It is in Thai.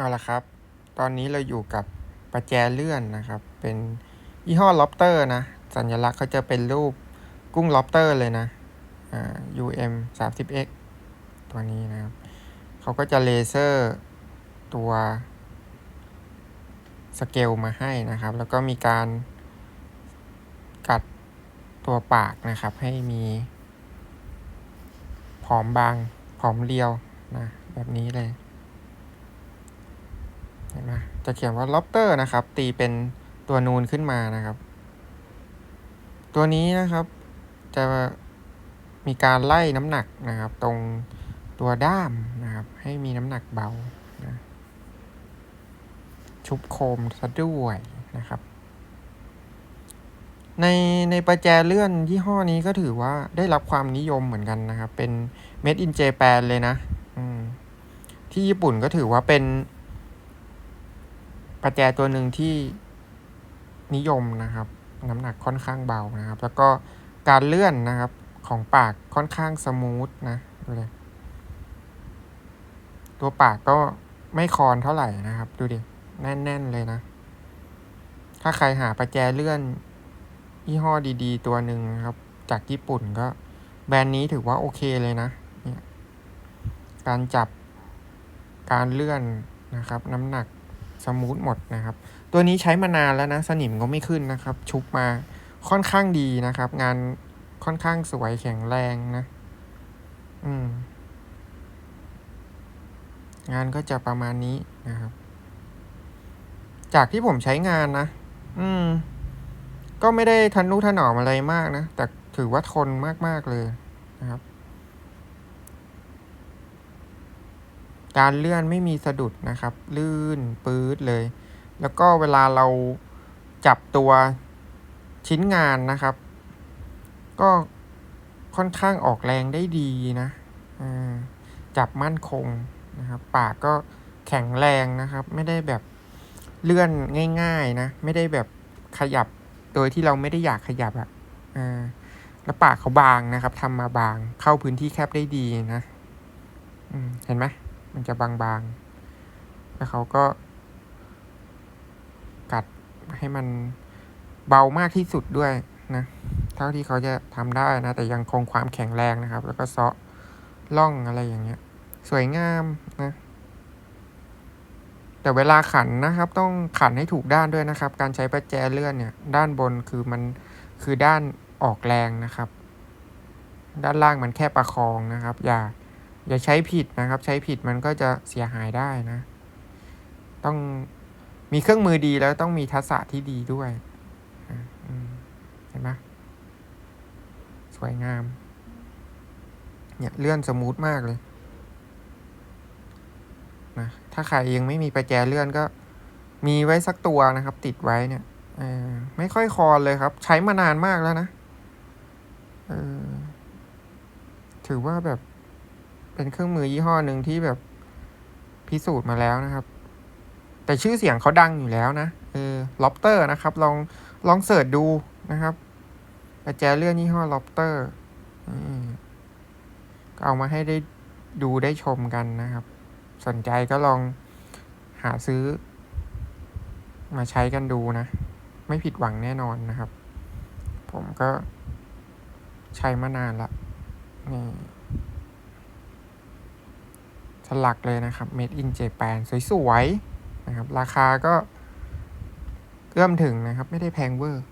เอาละครับ ตอนนี้เราอยู่กับประแจเลื่อนนะครับ เป็นยี่ห้อล็อบเตอร์นะ สัญลักษณ์เขาจะเป็นรูปกุ้งล็อบเตอร์เลยนะอ่า UM 3 0 X ตัวนี้นะครับ เขาก็จะเลเซอร์ตัวสเกลมาให้นะครับ แล้วก็มีการกัดตัวปากนะครับ ให้มีผอมบางผอมเรียวนะ แบบนี้เลย เห็นไหมจะเขียนว่า lobster นะครับ ตีเป็นตัวนูนขึ้นมานะครับ ตัวนี้นะครับ จะมีการไล่น้ำหนักนะครับ ตรงตัวด้ามนะครับ ให้มีน้ำหนักเบานะชุบโคมซะด้วยนะครับ ในในประแจเลื่อนยี่ห้อนี้ก็ถือว่าได้รับความนิยมเหมือนกันนะครับ เป็น made in Japan เลยนะที่ญี่ปุ่นก็ถือว่าเป็น ประแจตัวหนึ่งที่นิยมนะครับ น้ำหนักค่อนข้างเบานะครับ แล้วก็การเลื่อนนะครับของปากค่อนข้างสมูทนะดูดิตัวปากก็ไม่คอนเท่าไหร่นะครับ ดูดิแน่น ๆ เลยนะ ถ้าใครหาประแจเลื่อนยี่ห้อดีๆ ตัวหนึ่งครับ จากญี่ปุ่นก็ แบรนด์นี้ถือว่าโอเคเลยนะเนี่ยการจับการเลื่อนนะครับ น้ำหนัก สมูทหมดนะครับ ตัวนี้ใช้มานานแล้วนะสนิมก็ไม่ขึ้นนะครับ ชุบมาค่อนข้างดีนะครับ งานค่อนข้างสวยแข็งแรงนะ อืม งานก็จะประมาณนี้นะครับ จากที่ผมใช้งานนะ อืม ก็ไม่ได้ทันนุถนอมอะไรมากนะ แต่ถือว่าทนมากๆเลยนะครับ การเลื่อนไม่มีสะดุดนะครับ ลื่นปื๊ดเลย แล้วก็เวลาเราจับตัวชิ้นงานนะครับ ก็ค่อนข้างออกแรงได้ดีนะจับมั่นคงนะครับ ปากก็แข็งแรงนะครับ ไม่ได้แบบเลื่อนง่ายๆนะ ไม่ได้แบบขยับโดยที่เราไม่ได้อยากขยับอะอ่าแล้วปากเขาบางนะครับทำมาบางเข้าพื้นที่แคบได้ดีนะเห็นไหม มันจะบางๆ แล้วเขาก็ กัดให้มันเบามากที่สุดด้วยนะ เท่าที่เขาจะทำได้นะ แต่ยังคงความแข็งแรงนะครับ แล้วก็เซาะล่องอะไรอย่างเงี้ย สวยงามนะ แต่เวลาขันนะครับ ต้องขันให้ถูกด้านด้วยนะครับ การใช้ประแจเลื่อนเนี่ย ด้านบนคือมันคือด้านออกแรงนะครับ ด้านล่างมันแค่ประคองนะครับ อย่า อย่าใช้ผิดนะครับ ใช้ผิดมันก็จะเสียหายได้นะ ต้องมีเครื่องมือดีแล้วต้องมีทักษะที่ดีด้วยเห็นไหมสวยงาม เนี่ยเลื่อนสมูทมากเลยนะถ้าใครยังไม่มีประแจเลื่อนก็มีไว้สักตัวนะครับ ติดไว้เนี่ยไม่ค่อยคอนเลยครับ ใช้มานานมากแล้วนะถือว่าแบบ เป็นเครื่องมือยี่ห้อหนึ่งที่แบบพิสูจน์มาแล้วนะครับ แต่ชื่อเสียงเขาดังอยู่แล้วนะเออล็อบเตอร์นะครับ ลองลองเสิร์ชดูนะครับประแจเลื่อนยี่ห้อล็อบเตอร์ก็เอามาให้ได้ดูได้ชมกันนะครับ สนใจก็ลองหาซื้อ มาใช้กันดูนะ ไม่ผิดหวังแน่นอนนะครับ ผมก็ใช้มานานละนี่ สลักเลยนะครับ Made in Japan สวยๆนะครับ ราคาก็เอื้อมถึงนะครับ ไม่ได้แพงเวอร์